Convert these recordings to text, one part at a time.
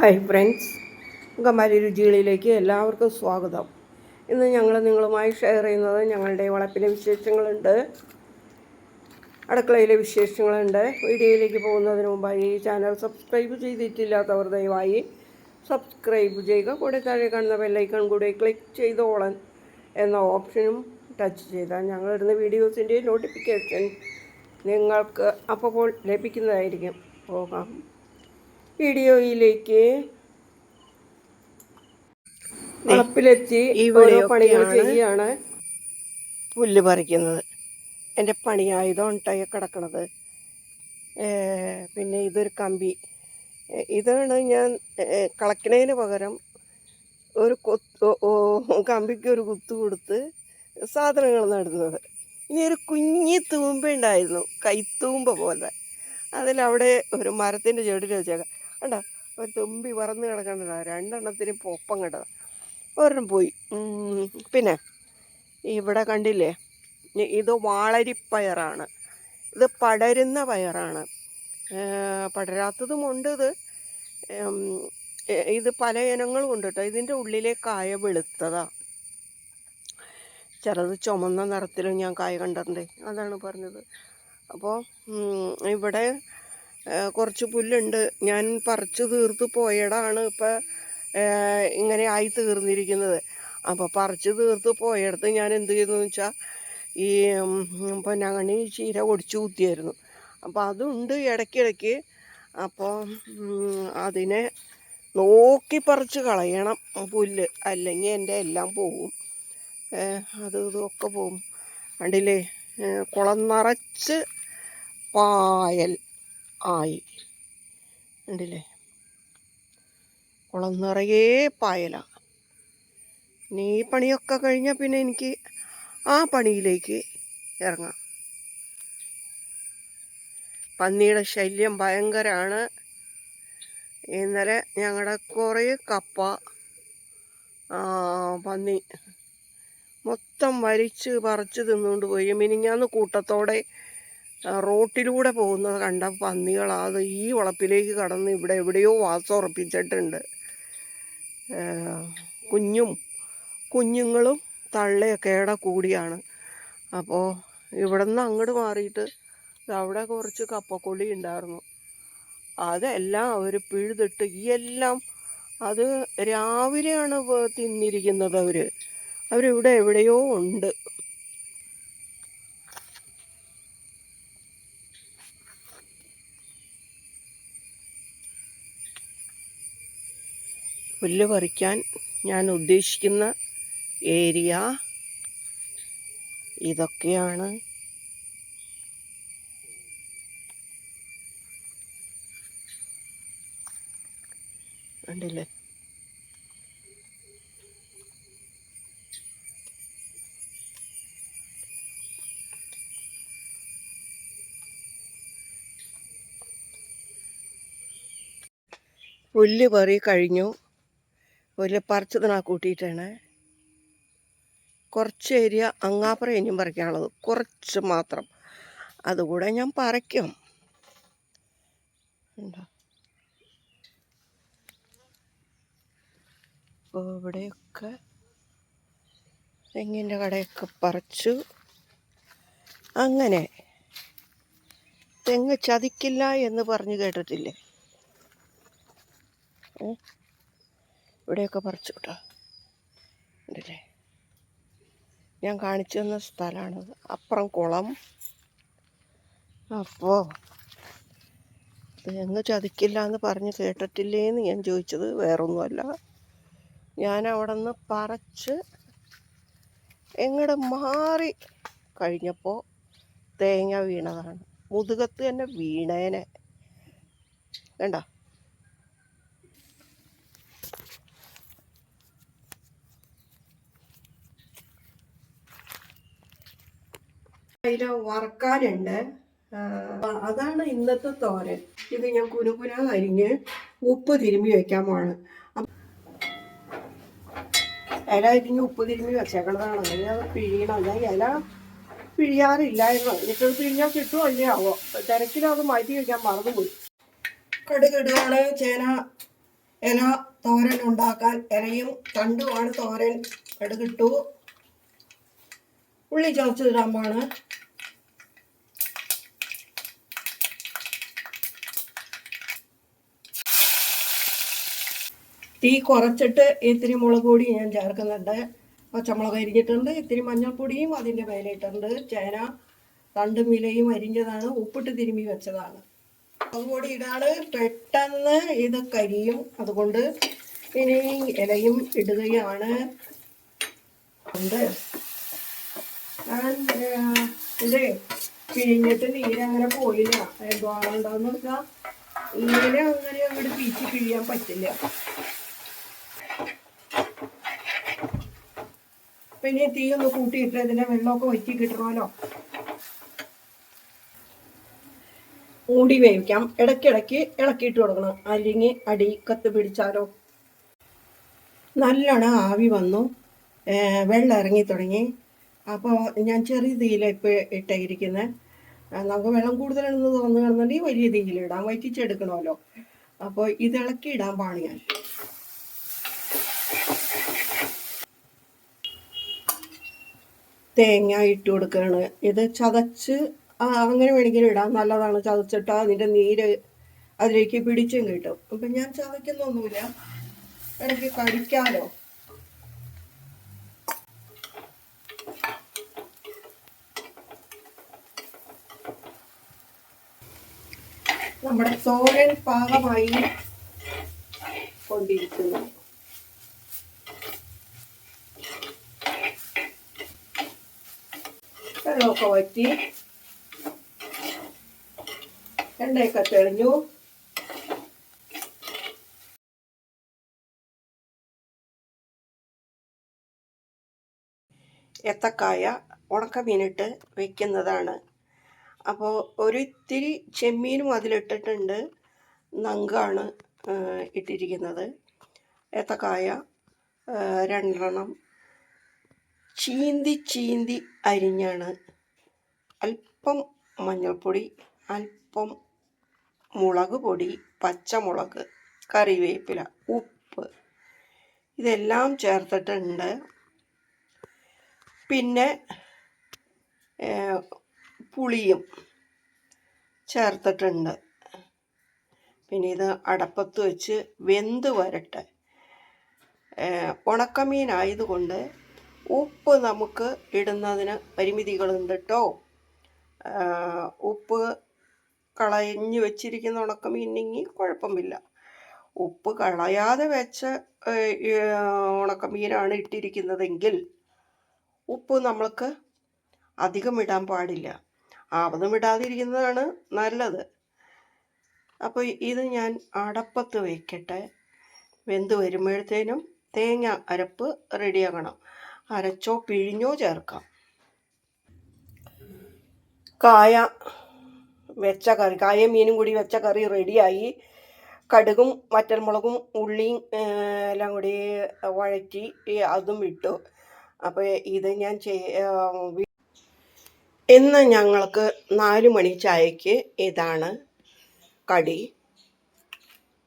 Hi friends ഗമാരി രുചികളിലേക്ക് എല്ലാവർക്കും സ്വാഗതം. ഇന്ന് ഞങ്ങൾ നിങ്ങളുമായി ഷെയർ ചെയ്യുന്നത് ഞങ്ങളുടെ വളപ്പിലെ വിശേഷങ്ങളുണ്ട്. അടുക്കളയിലെ വിശേഷങ്ങളുണ്ട്. വീഡിയോയിലേക്ക് പോകുന്നതിന് മുമ്പായി ഈ ചാനൽ സബ്സ്ക്രൈബ് ചെയ്തിട്ടില്ലാത്തവർ ദയവായി സബ്സ്ക്രൈബ് ചെയ്യുക. കൂടെ താഴെ കാണുന്ന ബെല്ലൈക്കൺ കൂടെ ക്ലിക്ക് ചെയ്തോളൻ എന്ന ഓപ്ഷനും ടച്ച് ചെയ്താൽ ഞങ്ങളിടുന്ന വീഡിയോസിന്റെ നോട്ടിഫിക്കേഷൻ നിങ്ങൾക്ക് അപ്പോൾ ലഭിക്കുന്നതായിരിക്കും. പോകാം. വീഡിയോയിലേക്ക് വളപ്പിലെത്തി ഓരോ പണികൾ ചെയ്യാണ്. പുല്ല് പറിക്കുന്നത്. എന്റെ പണിയായതുകൊണ്ടായി കിടക്കണത്. പിന്നെ ഇതൊരു കമ്പി. ഇതാണ് ഞാൻ കളക്കണതിന് പകരം ഒരു കൊത്ത് കമ്പിക്ക് ഒരു കുത്ത് കൊടുത്ത് സാധനങ്ങൾ നടുന്നത്. ഇനി ഒരു കുഞ്ഞി തൂമ്പ ഉണ്ടായിരുന്നു കൈത്തൂമ്പ പോലെ. അതിലവിടെ ഒരു മരത്തിന്റെ ചെടിയിൽ വെച്ചേക്കാം. കണ്ടോ? ഒരു തുമ്പി പറന്ന് കിടക്കേണ്ടതാണ് രണ്ടെണ്ണത്തിന് പൊപ്പം കണ്ടതാ. ഒരെണ്ണം പോയി. പിന്നെ ഇവിടെ കണ്ടില്ലേ? ഇത് വാളരിപ്പയറാണ്. ഇത് പടരുന്ന പയറാണ്. പടരാത്തതുമുണ്ട് ഇത്. ഇത് പല ഇനങ്ങളും ഉണ്ട് കേട്ടോ. ഇതിന്റെ ഉള്ളിലെ കായ വെളുത്തതാ. ചിലത് ചുമന്ന നിറത്തിലും ഞാൻ കായ കണ്ടിട്ടുണ്ട്. അതാണ് പറഞ്ഞത്. അപ്പോൾ ഇവിടെ കുറച്ച് പുല്ലുണ്ട്. ഞാൻ പറിച്ചു തീർത്ത് പോയടാണ് ഇപ്പം ഇങ്ങനെ ആയി തീർന്നിരിക്കുന്നത്. അപ്പോൾ പറിച്ചു തീർത്ത് പോയടത്ത് ഞാൻ എന്ത് ചെയ്തെന്ന് വെച്ചാൽ ഈ പൊന്നാങ്കണ്ണി ചീര ഒടിച്ചു കുത്തിയായിരുന്നു. അപ്പോൾ അതുണ്ട് ഇടയ്ക്കിടയ്ക്ക്. അപ്പോൾ അതിനെ നോക്കി പറിച്ച് കളയണം പുല്ല്. അല്ലെങ്കിൽ എന്റെ എല്ലാം പോവും. അത് ഇതൊക്കെ പോവും. കണ്ടില്ലേ? കുളം നിറച്ച് പായൽ. ആയി. കണ്ടില്ലേ കുളം നിറയെ പായല. ഇനി ഈ പണിയൊക്കെ കഴിഞ്ഞാൽ പിന്നെ എനിക്ക് ആ പണിയിലേക്ക് ഇറങ്ങാം. പന്നിയുടെ ശല്യം ഭയങ്കരമാണ് ഇന്നലെ ഞങ്ങളുടെ കുറേ കപ്പ പന്നി മൊത്തം വലിച്ച് പറിച്ച് തിന്നുകൊണ്ട് പോയി. മിനിഞ്ഞാന്ന് കൂട്ടത്തോടെ റോട്ടിലൂടെ പോകുന്നത് കണ്ട പന്നികളാത് ഈ വളപ്പിലേക്ക് കടന്ന് ഇവിടെ എവിടെയോ വാസം ഉറപ്പിച്ചിട്ടുണ്ട്. കുഞ്ഞും കുഞ്ഞുങ്ങളും തള്ളയൊക്കെ ഇട കൂടിയാണ്. അപ്പോൾ ഇവിടെ നിന്ന് അങ്ങോട്ട് മാറിയിട്ട് അവിടെ കുറച്ച് കപ്പക്കൊള്ളി ഉണ്ടായിരുന്നു. അതെല്ലാം അവർ പിഴുതിട്ട് ഈ എല്ലാം അത് രാവിലെയാണ് തിന്നിരിക്കുന്നത് അവർ. അവരിവിടെ എവിടെയോ ഉണ്ട്. പുല്ല് പറിക്കാൻ ഞാൻ ഉദ്ദേശിക്കുന്ന ഏരിയ ഇതൊക്കെയാണ്. കണ്ടില്ലേ? പുല്ല് പറി കഴിഞ്ഞു. പുല്ല് പറിച്ചതിനാ കൂട്ടിയിട്ടാണ്. കുറച്ച് ഏരിയ അങ്ങാപ്പുറം ഇനിയും പറിക്കാനുള്ളത്. കുറച്ച് മാത്രം. അതുകൂടെ ഞാൻ പറിക്കും. അപ്പോൾ ഇവിടെയൊക്കെ തെങ്ങിന്റെ കടയൊക്കെ പറിച്ചു. അങ്ങനെ. തെങ്ങ് ചതിക്കില്ല എന്ന് പറഞ്ഞു കേട്ടിട്ടില്ലേ? ഇവിടെയൊക്കെ പറിച്ചു കേട്ടോ ഉണ്ടല്ലേ ഞാൻ കാണിച്ചു തന്ന സ്ഥലമാണത് അപ്പുറം കുളം. അപ്പോൾ തെങ്ങ് ചതിക്കില്ല എന്ന് പറഞ്ഞ് കേട്ടിട്ടില്ലേന്ന് ഞാൻ ചോദിച്ചത് വേറൊന്നുമല്ല. ഞാൻ അവിടെ നിന്ന് പറിച്ച് എങ്ങോട്ട് മാറി കഴിഞ്ഞപ്പോൾ തേങ്ങ വീണതാണ്. മുതുകത്ത് തന്നെ വീണേനെ. വേണ്ട അതിൽ വറക്കാനുണ്ട് അതാണ് ഇന്നത്തെ തോരൻ. ഇത് ഞാൻ കുനുകുന അരിഞ്ഞ് ഉപ്പ് തിരുമ്മി വെക്കാൻ പോണ് ഇല അരിഞ്ഞ് ഉപ്പ് തിരുമ്മി വെച്ചേക്കണതാണ്. അതിന് അത് പിഴിയണം. അല്ലെങ്കിൽ ഇല പിഴിയാറില്ലായിരുന്നു എന്നിട്ട് പിഴിഞ്ഞാൽ കിട്ടുമോ അല്ലേ ആവോ? തിരക്കിലത് മാറ്റി വെക്കാൻ മറന്നുപോയി. കടുകിടുകയാണ് ചേന ഇല തോരൻ ഉണ്ടാക്കാൻ. ഇലയും തണ്ടുമാണ് തോരൻ. കടുകിട്ടു. ഉള്ളി ചതച്ചിടാൻ പാണ് തീ കുറച്ചിട്ട് ഇത്തിരി മുളക് പൊടി ഞാൻ ചേർക്കുന്നുണ്ട്. പച്ചമുളക് അരിഞ്ഞിട്ടുണ്ട് ഇത്തിരി മഞ്ഞൾപ്പൊടിയും അതിന്റെ മേലെ ചേന തണ്ടും വിലയും അരിഞ്ഞതാണ് ഉപ്പിട്ട് തിരുമ്മി വെച്ചതാണ്. മുളക് പൊടി ഇടാണ് പെട്ടെന്ന് ഇത് കരിയും. അതുകൊണ്ട് ഇനി ഇലയും ഇടുകയാണ്. ഉണ്ട്. ഇത് പിഴിഞ്ഞിട്ട് നീരങ്ങനെ പോയില്ല. എന്തുകൊണ്ടാന്ന് വെച്ചാൽ നീര അങ്ങനെ അങ്ങോട്ട് പിരിച്ച് പിഴിയാൻ പറ്റില്ല. പിന്നെ തീ ഒന്ന് കൂട്ടിയിട്ട് ഇതിനെ വെള്ളമൊക്കെ വറ്റി കിട്ടണമല്ലോ. മൂടി വേവിക്കാം. ഇടയ്ക്കിടയ്ക്ക് ഇളക്കിയിട്ട് കൊടുക്കണം. അല്ലെങ്കിൽ അടി കത്ത് പിടിച്ചാലോ. നല്ലോണം ആവി വന്നു. വെള്ളം ഇറങ്ങി തുടങ്ങി. അപ്പോൾ ഞാൻ ചെറിയ തീയിലാണ് ഇപ്പോൾ ഇട്ടിരിക്കുന്നത് നമുക്ക് വെള്ളം കൂടുതലാണെന്ന് തോന്നുന്നു കിടന്നുണ്ടെങ്കിൽ വലിയ തീയിലിടാം വറ്റിച്ചെടുക്കണമല്ലോ. അപ്പോൾ ഇത് ഇളക്കി ഇടാൻ പാണ് തേങ്ങ ഇട്ട് കൊടുക്കുകയാണ് ഇത് ചതച്ച് അങ്ങനെ വേണമെങ്കിലും ഇടാം. നല്ലതാണ് ചതച്ചിട്ട് അതിന്റെ നീര് അതിലേക്ക് പിടിച്ചും കിട്ടും. അപ്പം ഞാൻ ചതയ്ക്കുന്നൊന്നുമില്ല എനിക്ക് കടിക്കാലോ. നമ്മുടെ സോറൻ പാകമായി കൊണ്ടിരിക്കുന്നു. വെള്ളമൊക്കെ വറ്റി. എണ്ണയൊക്കെ തെളിഞ്ഞു. ഏത്തക്കായ ഉണക്കമീനിട്ട് വെക്കുന്നതാണ്. അപ്പോൾ ഒരിത്തിരി ചെമ്മീനും അതിലിട്ടിട്ടുണ്ട്. നങ്കാണ് ഇട്ടിരിക്കുന്നത്. ഏത്തക്കായ രണ്ടെണ്ണം ചീന്തി ചീന്തി അരിഞ്ഞാണ്. അല്പം മഞ്ഞൾപ്പൊടി അല്പം മുളക് പൊടി പച്ചമുളക് കറിവേപ്പില ഉപ്പ് ഇതെല്ലാം ചേർത്തിട്ടുണ്ട്. പിന്നെ പുളിയും ചേർത്തിട്ടുണ്ട്. പിന്നെ ഇത് അടപ്പത്ത് വെച്ച് വെന്ത് വരട്ടെ. ഉണക്കമീനായതുകൊണ്ട് ഉപ്പ് നമുക്ക് ഇടുന്നതിന് പരിമിതികളുണ്ട് കേട്ടോ ഉപ്പ് കളഞ്ഞ് വെച്ചിരിക്കുന്ന ഉണക്കമീനെങ്കിൽ കുഴപ്പമില്ല. ഉപ്പ് കളയാതെ വെച്ച ഉണക്കമീനാണ് ഇട്ടിരിക്കുന്നതെങ്കിൽ ഉപ്പ് നമ്മൾക്ക് അധികം ഇടാൻ പാടില്ല. ആവതും ഇടാതിരിക്കുന്നതാണ് നല്ലത്. അപ്പോൾ ഇത് ഞാൻ അടപ്പത്ത് വയ്ക്കട്ടെ വെന്ത് വരുമ്പോഴത്തേനും തേങ്ങ അരപ്പ് റെഡിയാക്കണം അരച്ചോ പിഴിഞ്ഞോ ചേർക്കാം. കായ വെച്ച കറി കായ മീനും കൂടി വെച്ച കറി റെഡിയായി കടുകും വറ്റൽമുളകും ഉള്ളിയും എല്ലാം കൂടി വഴറ്റി അതും ഇട്ടു. അപ്പോൾ ഇത് ഞാൻ ചെയ് ഇന്ന് ഞങ്ങൾക്ക് നാല് മണി ചായക്ക് ഇതാണ് കടി.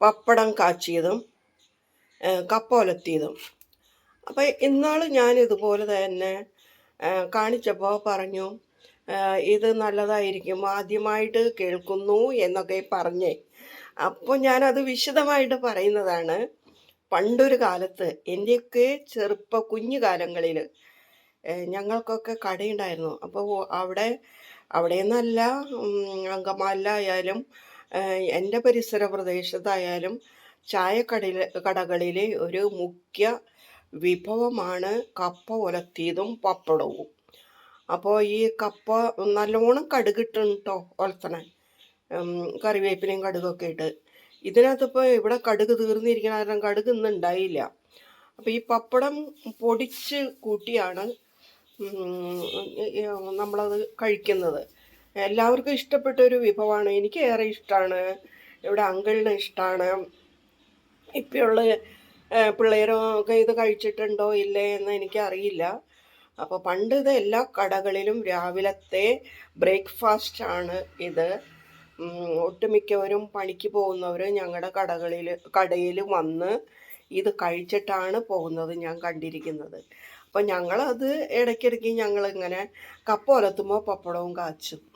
പപ്പടം കാച്ചിയതും ഏഹ്, അപ്പോൾ ഇന്നാൾ ഞാൻ ഇതുപോലെ തന്നെ കാണിച്ചപ്പോൾ പറഞ്ഞു ഇത് നല്ലതായിരിക്കും ആദ്യമായിട്ട് കേൾക്കുന്നു എന്നൊക്കെ പറഞ്ഞേ. അപ്പോൾ ഞാനത് വിശദമായിട്ട് പറയുന്നതാണ്. പണ്ടൊരു കാലത്ത് എന്റെയൊക്കെ ചെറുപ്പ കുഞ്ഞു കാലങ്ങളിൽ ഞങ്ങൾക്കൊക്കെ കടയുണ്ടായിരുന്നു. അപ്പോൾ അവിടെ അവിടെ നിന്നല്ല അങ്കമാലിലായാലും എന്റെ പരിസര പ്രദേശത്തായാലും ചായക്കടയിൽ കടകളിലെ ഒരു മുഖ്യ വിഭവമാണ് കപ്പ ഉലത്തിയതും പപ്പടവും. അപ്പോൾ ഈ കപ്പ നല്ലോണം കടുകിട്ടും കേട്ടോ ഉലത്തണേ കടുകൊക്കെ ഇട്ട്. ഇതിനകത്തിപ്പോൾ ഇവിടെ കടുക് തീർന്നിരിക്കണ കാരണം കടുക് ഇന്ന് ഉണ്ടായില്ല അപ്പോൾ ഈ പപ്പടം പൊടിച്ച് കൂട്ടിയാണ് നമ്മളത് കഴിക്കുന്നത്. എല്ലാവർക്കും ഇഷ്ടപ്പെട്ട ഒരു വിഭവമാണ്. എനിക്ക് ഏറെ ഇഷ്ടമാണ് ഇവിടെ അങ്കിളിന് ഇഷ്ടമാണ് ഇപ്പോഴുള്ള പിള്ളേരും ഒക്കെ ഇത് കഴിച്ചിട്ടുണ്ടോ ഇല്ലേ എന്ന് എനിക്കറിയില്ല. അപ്പോൾ പണ്ട് ഇത് എല്ലാ കടകളിലും രാവിലത്തെ ബ്രേക്ക്ഫാസ്റ്റ് ആണ് ഇത്. ഒട്ടുമിക്കവരും പണിക്ക് പോകുന്നവർ ഞങ്ങളുടെ കടകളിൽ കടയിൽ വന്ന് ഇത് കഴിച്ചിട്ടാണ് പോകുന്നത് ഞാൻ കണ്ടിരിക്കുന്നത്. അപ്പോൾ ഞങ്ങളത് ഇടയ്ക്കിടയ്ക്ക് ഞങ്ങളിങ്ങനെ കപ്പ ഒലത്തുമ്പോൾ പപ്പടവും കാച്ചും.